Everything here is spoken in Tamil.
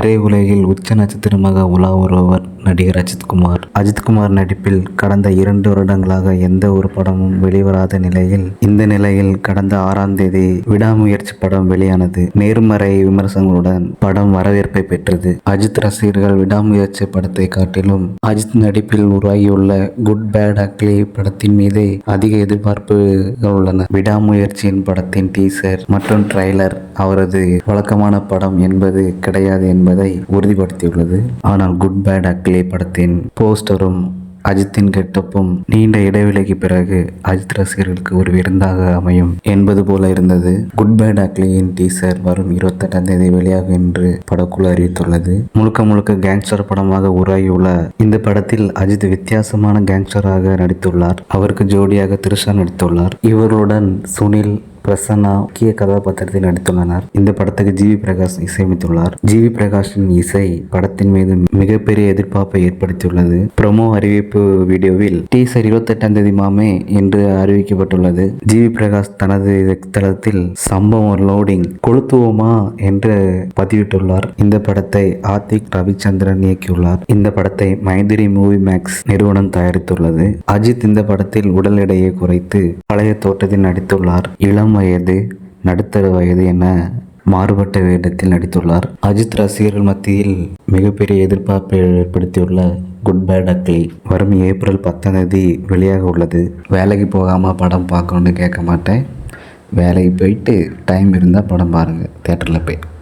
திரையுலகில் உச்ச நட்சத்திரமாக உலா வருபவர் நடிகர் அஜித்குமார் அஜித்குமார் நடிப்பில் கடந்த இரண்டு வருடங்களாக எந்த ஒரு படமும் வெளிவராத நிலையில் இந்த நிலையில் கடந்த ஆறாம் தேதி விடாமுயற்சி படம் வெளியானது. நேர்மறை விமர்சனங்களுடன் படம் வரவேற்பை பெற்றது. அஜித் ரசிகர்கள் விடாமுயற்சி படத்தை காட்டிலும் அஜித் நடிப்பில் உருவாகியுள்ள குட் பேட் அக்லி படத்தின் மீதே அதிக எதிர்பார்ப்புகள் உள்ளன. விடாமுயற்சியின் படத்தின் டீசர் மற்றும் ட்ரைலர் அவரது வழக்கமான படம் என்பது கிடையாது என்பது உறுதிப்படுத்தியுள்ளது. ஆனால் குட் பேட் அக்லே படத்தின் போஸ்டரும் அஜித்தின் கெட்டப்பும் நீண்ட இடைவெளிக்கு பிறகு அஜித் ரசிகர்களுக்கு ஒரு விருந்தாக அமையும் என்பது போல இருந்தது. குட் பேட் அக்லியின் டீசர் வரும் இருபத்தெட்டாம் தேதி வெளியாகும் என்று படக்குழு அறிவித்துள்ளது. முழுக்க முழுக்க கேங்ஸ்டர் படமாக உருவாகியுள்ள இந்த படத்தில் அஜித் வித்தியாசமான கேங்ஸ்டராக நடித்துள்ளார். அவருக்கு ஜோடியாக த்ரிஷா நடித்துள்ளார். இவர்களுடன் சுனில் பிரசன்னா முக்கிய கதாபாத்திரத்தில் நடித்துள்ளனர். இந்த படத்துக்கு ஜிவி பிரகாஷ் இசையமைத்துள்ளார். ஜிவி பிரகாஷின் இசை படத்தின் மீது மிகப்பெரிய எதிர்பார்ப்பை ஏற்படுத்தியுள்ளது. ப்ரோமோ அறிவிப்பு வீடியோவில் டீசர் இருபத்தெட்டாம் தேதி மாமே என்று அறிவிக்கப்பட்டுள்ளது. ஜிவி பிரகாஷ் தனது தளத்தில் சம்பவம் லோடிங் கொளுத்துவோமா என்று பதிவிட்டுள்ளார். இந்த படத்தை ஆதிக் ரவிச்சந்திரன் இயக்கியுள்ளார். இந்த படத்தை மைதிரி மூவி மேக்ஸ் நிறுவனம் தயாரித்துள்ளது. அஜித் இந்த படத்தில் உடல் எடையை குறைத்து பழைய தோற்றத்தில் நடித்துள்ளார். இளம் இளம் வயது நடுத்தர வயது என மாறுபட்ட வேடத்தில் நடித்துள்ளார். அஜித் ரசிகர்கள் மத்தியில் மிகப்பெரிய எதிர்பார்ப்பை ஏற்படுத்தியுள்ள குட் பேட் அக்லி வரும் ஏப்ரல் பத்தாம் தேதி வெளியாக உள்ளது. வேலைக்கு போகாமல் படம் பார்க்கணுன்னு கேட்க மாட்டேன். வேலைக்கு போயிட்டு டைம் இருந்தால் படம் பாருங்கள் தேட்டரில் போய்.